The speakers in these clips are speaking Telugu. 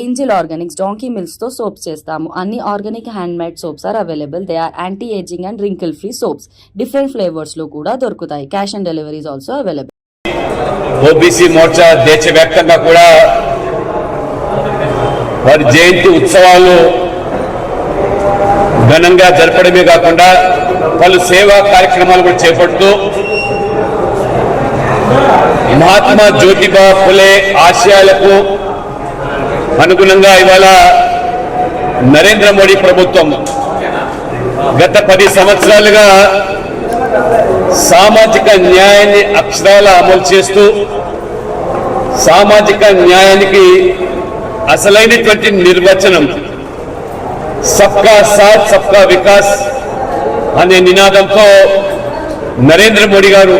ఏంజిల్ ఆర్గానిక్స్ డాంకీ మిల్స్తో సోప్స్ చేస్తాము. అన్ని organic handmade soaps are available. They are anti ageing and wrinkle free soaps. Different ఫ్లేవర్స్లో కూడా దొరుకుతాయి. Cash on deliveries also available. OBC Morcha దేశవ్యాప్తంగా కూడా వారి జయంతి ఉత్సవాలు ఘనంగా జరపడమే కాకుండా పలు సేవా కార్యక్రమాలు కూడా చేపడుతూ మహాత్మా జ్యోతిబా ఫులే ఆశయాలకు అనుగుణంగా ఇవాళ నరేంద్ర మోడీ ప్రభుత్వం గత పది సంవత్సరాలుగా సామాజిక న్యాయాన్ని అక్షరాల అమలు చేస్తూ సామాజిక న్యాయానికి అసలైనటువంటి నిర్వచనం సబ్కా సాత్ సబ్కా వికాస్ అనే నినాదంతో నరేంద్ర మోడీ గారు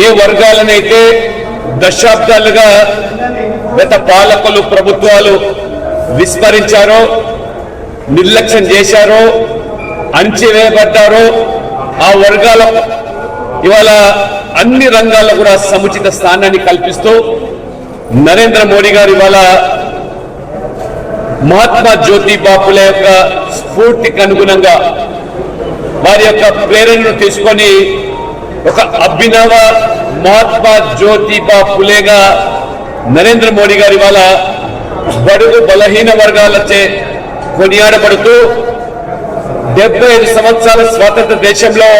ఏ వర్గాలనైతే దశాబ్దాలుగా గత పాలకులు ప్రభుత్వాలు విస్మరించారో నిర్లక్ష్యం చేశారో అణచివేయబడ్డారో ఆ వర్గాల ఇవాళ అన్ని రంగాల్లో కూడా సముచిత స్థానాన్ని కల్పిస్తూ నరేంద్ర మోడీ గారు ఇవాళ మహాత్మా జ్యోతి బాపుల యొక్క స్ఫూర్తికి అనుగుణంగా వారి యొక్క ప్రేరణను తీసుకొని ఒక అభినవ మహాత్మా జ్యోతిబా ఫులేగా నరేంద్ర మోడీ గారి ఇవాళ బడుగు బలహీన వర్గాలచే కొనియాడబడుతూ డెబ్బై ఐదు సంవత్సరాల స్వాతంత్ర దేశంలో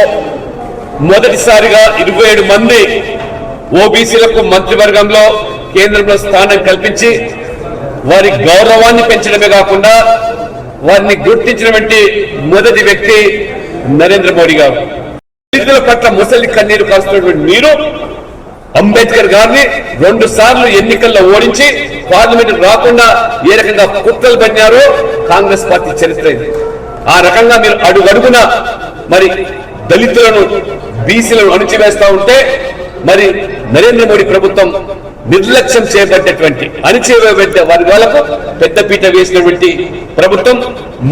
మొదటిసారిగా ఇరవై ఏడు మంది ఓబీసీలకు మంత్రివర్గంలో కేంద్రంలో స్థానం కల్పించి వారి గౌరవాన్ని పెంచడమే కాకుండా వారిని గుర్తించినటువంటి మొదటి వ్యక్తి నరేంద్ర మోడీ గారు. దళితుల పట్ల ముసలి కన్నీరు కాస్తున్నటువంటి మీరు అంబేద్కర్ గారిని రెండు సార్లు ఎన్నికల్లో ఓడించి పార్లమెంట్ రాకుండా ఏ రకంగా కుట్రలు పెట్టినారో కాంగ్రెస్ పార్టీ చరిత్ర ఇది. ఆ రకంగా మీరు అడుగడుగున మరి దళితులను బీసీలను అణిచివేస్తా ఉంటే మరి నరేంద్ర మోడీ ప్రభుత్వం నిర్లక్ష్యం చేయబడ్డటువంటి అణిచివేయబడ్డ వర్గాలకు పెద్దపీట వేసినటువంటి ప్రభుత్వం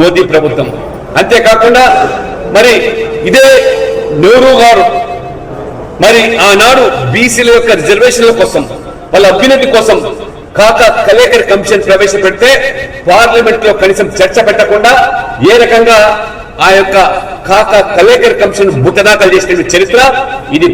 మోదీ ప్రభుత్వం. అంతేకాకుండా మరి ఇదే నెహ్రూ గారు మరి ఆనాడు బీసీల యొక్క రిజర్వేషన్ల కోసం వాళ్ళ అభ్యున్నతి కోసం కాక కలేకర్ కమిషన్ ప్రవేశపెడితే పార్లమెంట్లో కనీసం చర్చ పెట్టకుండా ఏ రకంగా ఆ యొక్క కాక కలేకర్ కమిషన్ బుట్టదాఖలు చేసిన చరిత్ర ఇది